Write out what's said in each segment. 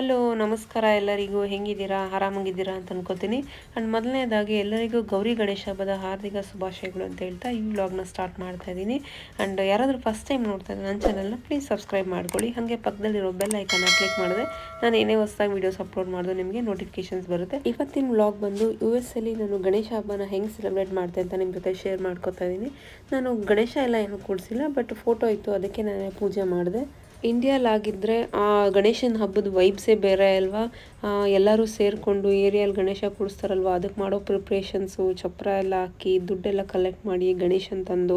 Hello, ನಮಸ್ಕಾರ ಎಲ್ಲರಿಗೂ. ಹೆಂಗಿದ್ದೀರಾ? ಆರಾಮಾಗಿದ್ದೀರಾ ಅಂತ ಅನ್ಕೋತೀನಿ. ಆ್ಯಂಡ್ ಮೊದಲನೇದಾಗಿ, ಎಲ್ಲರಿಗೂ ಗೌರಿ ಗಣೇಶ ಹಬ್ಬದ ಹಾರ್ದಿಕ ಶುಭಾಶಯಗಳು ಅಂತ ಹೇಳ್ತಾ ಈ ವ್ಲಾಗ್ನ ಸ್ಟಾರ್ಟ್ ಮಾಡ್ತಾ ಇದ್ದೀನಿ. ಆ್ಯಂಡ್ ಯಾರಾದರೂ ಫಸ್ಟ್ ಟೈಮ್ ನೋಡ್ತಾ ಇದ್ದಾರೆ ನನ್ನ ಚಾನಲ್ನ ಪ್ಲೀಸ್ ಸಬ್ಸ್ಕ್ರೈಬ್ ಮಾಡ್ಕೊಳ್ಳಿ. ಹಾಗೆ ಪಕ್ಕದಲ್ಲಿರೋ ಬೆಲ್ ಐಕನ್ನ ಕ್ಲಿಕ್ ಮಾಡಿದ್ರೆ ನಾನು ಏನೇ ಹೊಸದಾಗಿ ವೀಡಿಯೋಸ್ ಅಪ್ಲೋಡ್ ಮಾಡಿದ್ರು ನಿಮಗೆ ನೋಟಿಫಿಕೇಶನ್ಸ್ ಬರುತ್ತೆ. ಇವತ್ತಿನ ವ್ಲಾಗ್ ಬಂದು ಯು ಎಸ್ ಅಲ್ಲಿ ನಾನು ಗಣೇಶ ಹಬ್ಬನ ಹೆಂಗೆ ಸೆಲೆಬ್ರೇಟ್ ಮಾಡ್ತೆ ಅಂತ ನಿಮ್ಮ ಜೊತೆ ಶೇರ್ ಮಾಡ್ಕೊತಾ ಇದ್ದೀನಿ. ನಾನು ಗಣೇಶ ಎಲ್ಲ ಏನು ಕೂಡಿಸಿಲ್ಲ ಬಟ್ ಫೋಟೋ ಇತ್ತು, ಅದಕ್ಕೆ ನಾನು ಪೂಜೆ ಮಾಡಿದೆ. ಇಂಡಿಯಾಲಾಗಿದ್ದರೆ ಆ ಗಣೇಶನ ಹಬ್ಬದ ವೈಬ್ಸೇ ಬೇರೆ ಅಲ್ವಾ? ಎಲ್ಲರೂ ಸೇರಿಕೊಂಡು ಏರಿಯಲ್ಲಿ ಗಣೇಶ ಕೂಡಿಸ್ತಾರಲ್ವ, ಅದಕ್ಕೆ ಮಾಡೋ ಪ್ರಿಪ್ರೇಷನ್ಸು ಚಪ್ರ ಎಲ್ಲ ಹಾಕಿ, ದುಡ್ಡೆಲ್ಲ ಕಲೆಕ್ಟ್ ಮಾಡಿ ಗಣೇಶನ ತಂದು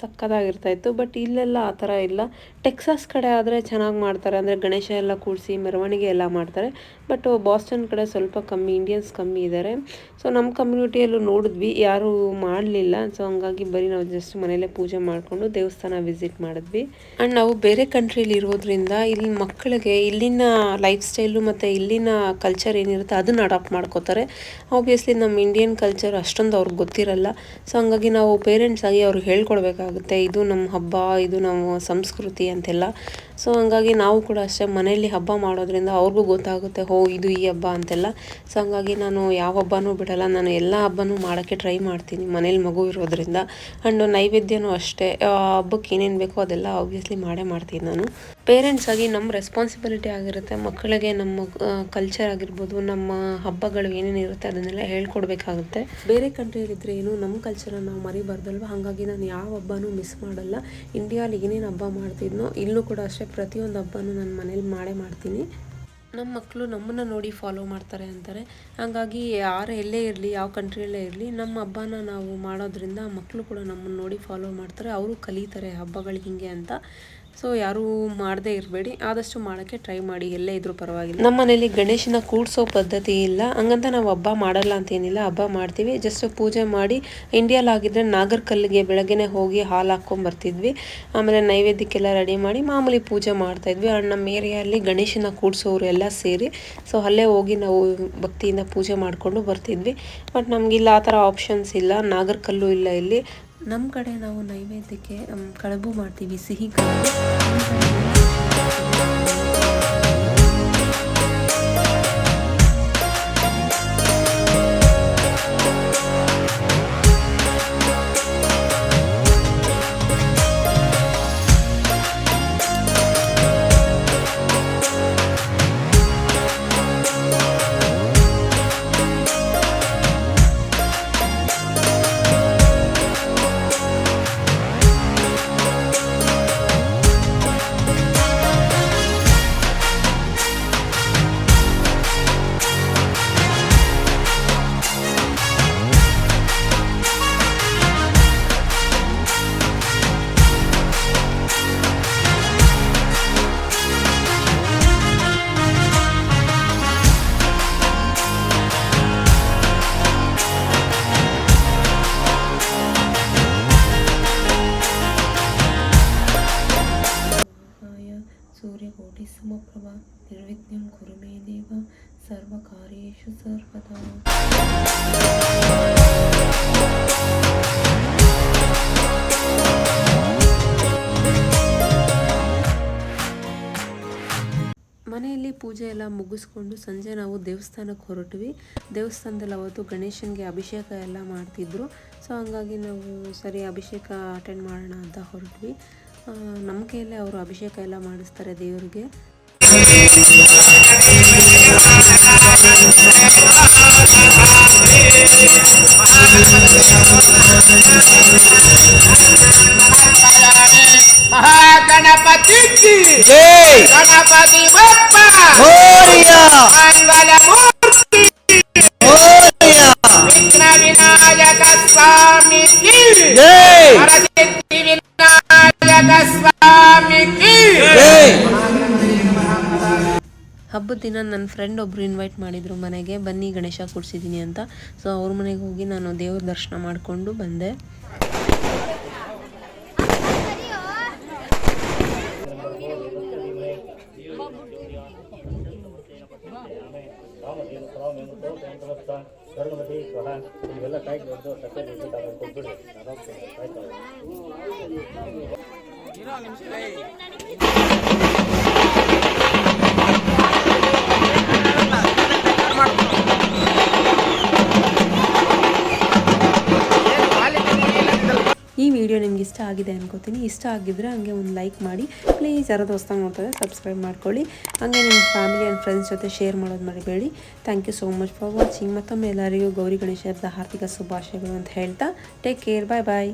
ಸಕ್ಕದಾಗಿರ್ತಾಯಿತ್ತು. ಬಟ್ ಇಲ್ಲೆಲ್ಲ ಆ ಥರ ಇಲ್ಲ. ಟೆಕ್ಸಾಸ್ ಕಡೆ ಆದರೆ ಚೆನ್ನಾಗಿ ಮಾಡ್ತಾರೆ. ಅಂದರೆ ಗಣೇಶ ಎಲ್ಲ ಕೂಡಿಸಿ ಮೆರವಣಿಗೆ ಎಲ್ಲ ಮಾಡ್ತಾರೆ. ಬಟ್ ಬಾಸ್ಟನ್ ಕಡೆ ಸ್ವಲ್ಪ ಕಮ್ಮಿ ಇಂಡಿಯನ್ಸ್ ಕಮ್ಮಿ ಇದ್ದಾರೆ ಸೊ ನಮ್ಮ ಕಮ್ಯುನಿಟಿಯಲ್ಲೂ ನೋಡಿದ್ವಿ. ಯಾರೂ ಮಾಡಲಿಲ್ಲ. ಸೊ ಹಂಗಾಗಿ ಬರೀ ನಾವು ಜಸ್ಟ್ ಮನೇಲೇ ಪೂಜೆ ಮಾಡಿಕೊಂಡು ದೇವಸ್ಥಾನ ವಿಸಿಟ್ ಮಾಡಿದ್ವಿ. ಆ್ಯಂಡ್ ನಾವು ಬೇರೆ ಕಂಟ್ರಿಲಿ ಇರೋದ್ರಿಂದ, ಇಲ್ಲಿ ಮಕ್ಕಳಿಗೆ ಇಲ್ಲಿನ ಲೈಫ್ ಸ್ಟೈಲು ಮತ್ತು ಇಲ್ಲಿನ ಕಲ್ಚರ್ ಏನಿರುತ್ತೆ ಅದನ್ನು ಅಡಾಪ್ಟ್ ಮಾಡ್ಕೋತಾರೆ. ಆಬ್ವಿಯಸ್ಲಿ ನಮ್ಮ ಇಂಡಿಯನ್ ಕಲ್ಚರ್ ಅಷ್ಟೊಂದು ಅವ್ರಿಗೆ ಗೊತ್ತಿರಲ್ಲ. ಸೊ ಹಂಗಾಗಿ ನಾವು ಪೇರೆಂಟ್ಸ್ ಆಗಿ ಅವ್ರಿಗೆ ಹೇಳ್ಕೊಡ್ಬೇಕಾಗುತ್ತೆ, ಇದು ನಮ್ಮ ಹಬ್ಬ, ಇದು ನಮ್ಮ ಸಂಸ್ಕೃತಿ ಅಂತೆಲ್ಲ. ಸೊ ಹಂಗಾಗಿ ನಾವು ಕೂಡ ಅಷ್ಟೇ ಮನೆಯಲ್ಲಿ ಹಬ್ಬ ಮಾಡೋದ್ರಿಂದ ಅವ್ರಿಗೂ ಗೊತ್ತಾಗುತ್ತೆ, ಹೋ, ಇದು ಈ ಹಬ್ಬ ಅಂತೆಲ್ಲ. ಸೊ ಹಂಗಾಗಿ ನಾನು ಯಾವ ಹಬ್ಬನೂ ಬಿಡಲ್ಲ, ನಾನು ಎಲ್ಲ ಹಬ್ಬನೂ ಮಾಡೋಕ್ಕೆ ಟ್ರೈ ಮಾಡ್ತೀನಿ, ಮನೇಲಿ ಮಗು ಇರೋದ್ರಿಂದ. ಆ್ಯಂಡ್ ನೈವೇದ್ಯನೂ ಅಷ್ಟೇ. ಹಬ್ಬಕ್ಕೆ ಏನೇನು ಬೇಕೋ ಅದೆಲ್ಲ ಆಬ್ವಿಯಸ್ಲಿ ಮಾಡೇ ಮಾಡ್ತೀನಿ ನಾನು. ಪೇರೆಂಟ್ಸ್ ಆಗಿ ನಮ್ಮ ರೆಸ್ಪಾನ್ಸಿಬಿಲಿಟಿ ಆಗಿರುತ್ತೆ, ಮಕ್ಕಳಿಗೆ ನಮ್ಮ ಕಲ್ಚರ್ ಆಗಿರ್ಬೋದು, ನಮ್ಮ ಹಬ್ಬಗಳು ಏನೇನು ಇರುತ್ತೆ ಅದನ್ನೆಲ್ಲ ಹೇಳ್ಕೊಡ್ಬೇಕಾಗುತ್ತೆ. ಬೇರೆ ಕಂಟ್ರಿಯಲ್ಲಿದ್ದರೆ ಏನು, ನಮ್ಮ ಕಲ್ಚರನ್ನು ನಾವು ಮರಿಬಾರ್ದಲ್ವ? ಹಾಗಾಗಿ ನಾನು ಯಾವ ಹಬ್ಬನೂ ಮಿಸ್ ಮಾಡಲ್ಲ. ಇಂಡಿಯಾಲಿ ಏನೇನು ಹಬ್ಬ ಮಾಡ್ತಿದ್ನೋ, ಇಲ್ಲೂ ಕೂಡ ಅಷ್ಟೇ ಪ್ರತಿಯೊಂದು ಹಬ್ಬನೂ ನನ್ನ ಮನೇಲಿ ಮಾಡೇ ಮಾಡ್ತೀನಿ. ನಮ್ಮ ಮಕ್ಕಳು ನಮ್ಮನ್ನು ನೋಡಿ ಫಾಲೋ ಮಾಡ್ತಾರೆ ಅಂತಾರೆ. ಹಾಗಾಗಿ ಯಾರು ಎಲ್ಲೇ ಇರಲಿ, ಯಾವ ಕಂಟ್ರಿಯಲ್ಲೇ ಇರಲಿ, ನಮ್ಮ ಹಬ್ಬನ ನಾವು ಮಾಡೋದ್ರಿಂದ ಮಕ್ಕಳು ಕೂಡ ನಮ್ಮನ್ನು ನೋಡಿ ಫಾಲೋ ಮಾಡ್ತಾರೆ. ಅವರು ಕಲಿತಾರೆ ಹಬ್ಬಗಳು ಹೀಗೆ ಅಂತ. ಸೊ ಯಾರೂ ಮಾಡದೇ ಇರಬೇಡಿ. ಆದಷ್ಟು ಮಾಡೋಕ್ಕೆ ಟ್ರೈ ಮಾಡಿ. ಎಲ್ಲೇ ಇದ್ರೂ ಪರವಾಗಿಲ್ಲ. ನಮ್ಮ ಮನೇಲಿ ಗಣೇಶನ ಕೂಡಿಸೋ ಪದ್ಧತಿ ಇಲ್ಲ. ಹಂಗಂತ ನಾವು ಹಬ್ಬ ಮಾಡಲ್ಲ ಅಂತೇನಿಲ್ಲ ಹಬ್ಬ ಮಾಡ್ತೀವಿ. ಜಸ್ಟ್ ಪೂಜೆ ಮಾಡಿ ಇಂಡಿಯಾಲಾಗಿದ್ದರೆ ನಾಗರ ಕಲ್ಲಿಗೆ ಬೆಳಗ್ಗೆನೆ ಹೋಗಿ ಹಾಲು ಹಾಕ್ಕೊಂಡು ಬರ್ತಿದ್ವಿ. ಆಮೇಲೆ ನೈವೇದ್ಯಕ್ಕೆಲ್ಲ ರೆಡಿ ಮಾಡಿ ಮಾಮೂಲಿ ಪೂಜೆ ಮಾಡ್ತಾಯಿದ್ವಿ ಆ್ಯಂಡ್ ನಮ್ಮ ಏರಿಯಲ್ಲಿ ಗಣೇಶನ ಕೂಡಿಸೋರು ಎಲ್ಲ ಸೇರಿ. ಸೊ ಅಲ್ಲೇ ಹೋಗಿ ನಾವು ಭಕ್ತಿಯಿಂದ ಪೂಜೆ ಮಾಡಿಕೊಂಡು ಬರ್ತಿದ್ವಿ. ಬಟ್ ನಮಗಿಲ್ಲ ಆ ಥರ ಆಪ್ಷನ್ಸ್ ಇಲ್ಲ. ನಾಗರ ಕಲ್ಲು ಇಲ್ಲ ಇಲ್ಲಿ. ನಮ್ಮ ಕಡೆ ನಾವು ನೈವೇದ್ಯಕ್ಕೆ ಕಳಬು ಮಾಡ್ತೀವಿ ಸಿಹಿ ಕಡುಬು ಸಮಪ್ರಭ ನಿರ್ವಿಘ್ನಂ ಕುರು ಮೇ ದೇವ ಸರ್ವದಾ. ಮನೆಯಲ್ಲಿ ಪೂಜೆ ಎಲ್ಲ ಮುಗಿಸ್ಕೊಂಡು ಸಂಜೆ ನಾವು ದೇವಸ್ಥಾನಕ್ಕೆ ಹೊರಟ್ವಿ. ದೇವಸ್ಥಾನದಲ್ಲಿ ಅವತ್ತು ಗಣೇಶನಿಗೆ ಅಭಿಷೇಕ ಎಲ್ಲ ಮಾಡ್ತಿದ್ರು. ಸೊ ಹಂಗಾಗಿ ನಾವು ಸರಿ ಅಭಿಷೇಕ ಅಟೆಂಡ್ ಮಾಡೋಣ ಅಂತ ಹೊರಟ್ವಿ. ನಮ್ಮ ಕೈಯಲ್ಲೇ ಅವರು ಅಭಿಷೇಕ ಎಲ್ಲ ಮಾಡಿಸ್ತಾರೆ ದೇವರಿಗೆ. महागणपति की जय गणपति ಹಬ್ಬದ ದಿನ ನನ್ನ ಫ್ರೆಂಡ್ ಒಬ್ಬರು ಇನ್ವೈಟ್ ಮಾಡಿದ್ರು ಮನೆಗೆ, ಬನ್ನಿ ಗಣೇಶ ಕೂಡಿಸಿದ್ದೀನಿ ಅಂತ. ಸೊ ಅವ್ರ ಮನೆಗೆ ಹೋಗಿ ನಾನು ದೇವ್ರ ದರ್ಶನ ಮಾಡಿಕೊಂಡು ಬಂದೆ. ಇವೆಲ್ಲ ವಿಡಿಯೋ ನಿಮ್ಗೆ ಇಷ್ಟ ಆಗಿದೆ ಅನ್ಕೋತೀನಿ. ಇಷ್ಟ ಆಗಿದ್ರೆ ಹಂಗೆ ಒಂದು ಲೈಕ್ ಮಾಡಿ. ಪ್ಲೀಸ್ ಯಾರೋ ದೋಸ್ತ ನೋಡ್ತಾರೆ ಸಬ್ಸ್ಕ್ರೈಬ್ ಮಾಡ್ಕೊಳ್ಳಿ. ಹಂಗೆ ನಿಮ್ಮ ಫ್ಯಾಮಿಲಿ ಆ್ಯಂಡ್ ಫ್ರೆಂಡ್ಸ್ ಜೊತೆ ಶೇರ್ ಮಾಡೋದು ಮರಿಬೇಡಿ. Thank you so much for watching ಮತ್ತೊಮ್ಮೆ ಎಲ್ಲರಿಗೂ ಗೌರಿ ಗಣೇಶ ಹಬ್ಬದ ಹಾರ್ದಿಕ ಶುಭಾಶಯಗಳು ಅಂತ ಹೇಳ್ತಾ ಟೇಕ್ ಕೇರ್ ಬಾಯ್ ಬಾಯ್